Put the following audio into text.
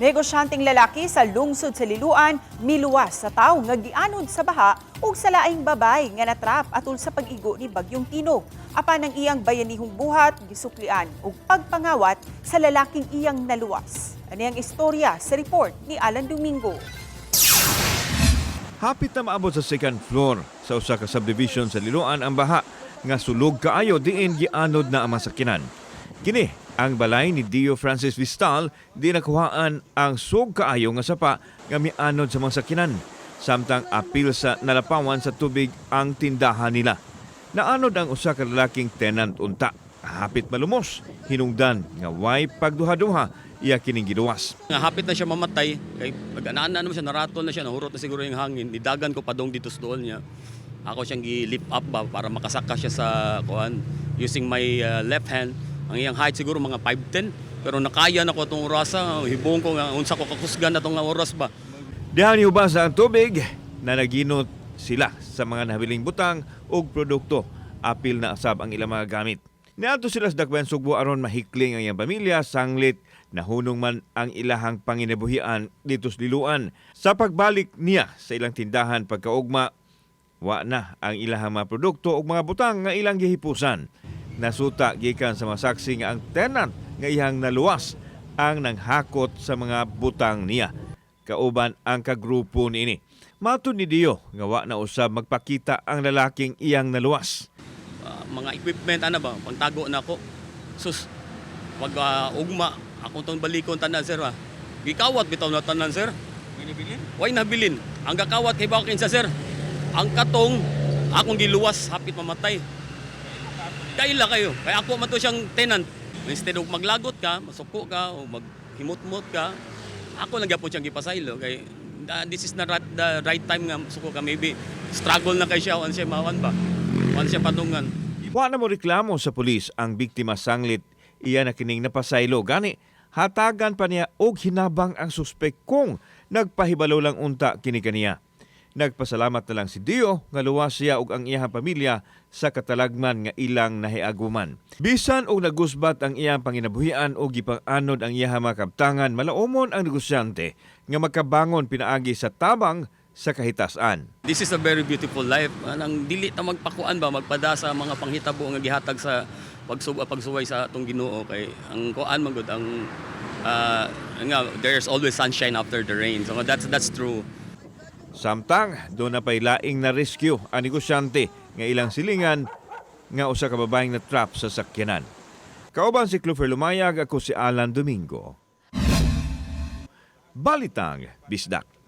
Negosyanteng lalaki sa lungsod sa Liluan miluwas sa tawo nga gianod sa baha ug sa laing babay nga natrap atol sa pag-igo ni Bagyong Tinog. Apan ang iyang bayanihong buhat gisuklian ug pagpangawat sa lalaking iyang naluwas. Ani ang istorya sa report ni Alan Domingo. Hapit na maabot sa second floor sa usa ka subdivision sa Liloan ang baha nga sulog kaayo diin gianod na ang masakinan. Kini ang balay ni Dio Francis Vistal di nakuhaan ang sug kaayo nga sapa nga mianod sa masakinan. Samtang apil sa nalapawan sa tubig ang tindahan nila. Naanod ang usa ka lalaking tenant unta. Hapit malumos, hinungdan nga way pagduha-duha iya kining giduwas. Nga hapit na siya mamatay, kay pag anaan na naman siya, naratol na siya, nahurot na siguro yung hangin, nidagan ko padong dito sa niya. Ako siyang gi-lift up ba para makasaka siya sa kuan using my uh, left hand. Ang iyang height siguro mga 5'10", pero nakaya na ko itong orasa, hibong ko nga, unsa ko kakusgan na itong oras ba. Dihan hubasa ang tubig na naginot sila sa mga nabiling butang ug produkto apil na asab ang ilang mga gamit. Niadto sila sa dakbayan sugbo aron mahikling ang iyang pamilya sanglit nahunong man ang ilahang panginabuhian dito sa Liluan. Sa pagbalik niya sa ilang tindahan pagkaugma, wa na ang ilahang mga produkto ug mga butang nga ilang gihipusan. Nasuta gikan sa masaksi nga ang tenant nga iyang naluwas ang nanghakot sa mga butang niya kauban ang kagrupo niini. Matun ni Dio nga wa na usab magpakita ang lalaking iyang naluwas. Ah, mga equipment, ano ba, pangtago na ako. Sus, pag ah, ugma, akong itong balikon tanan, sir, ha. Gikawat bitaw na tanan, sir. Binibilin? Way nabilin. Ang gakawat kay Bakin sa sir. Ang katong, akong giluwas, hapit mamatay. Kaila kayo. Kaya ako man to siyang tenant. Instead of maglagot ka, masuko ka, o maghimot-mot ka, ako lang po siyang gipasaylo. Kay, ah, this is not the right time nga suko ka. Maybe struggle na kay siya, once siya mawan ba? Once siya patungan. Wa na mo reklamo sa pulis ang biktima sanglit iya na kining napasaylo gani hatagan pa niya og hinabang ang suspek kung nagpahibalo lang unta kini kaniya. Nagpasalamat na lang si Dio nga luwas siya ug ang iyang pamilya sa katalagman nga ilang nahiaguman. Bisan og nagusbat ang iyang panginabuhian o gipang-anod ang iyang mga kabtangan, malaumon ang negosyante nga magkabangon pinaagi sa tabang sa kahitasan. This is a very beautiful life. Anang dili ta magpakuan ba magpada sa mga panghitabo nga gihatag sa pagsub pagsuway sa atong Ginoo kay ang kuan man gud ang ah, nga there's always sunshine after the rain. So that's that's true. Samtang, doon na pa'y laing na rescue ang negosyante nga ilang silingan nga usa ka babaeng na trap sa sakyanan. Kauban si Clover Lumayag, ako si Alan Domingo. Balitang Bisdak.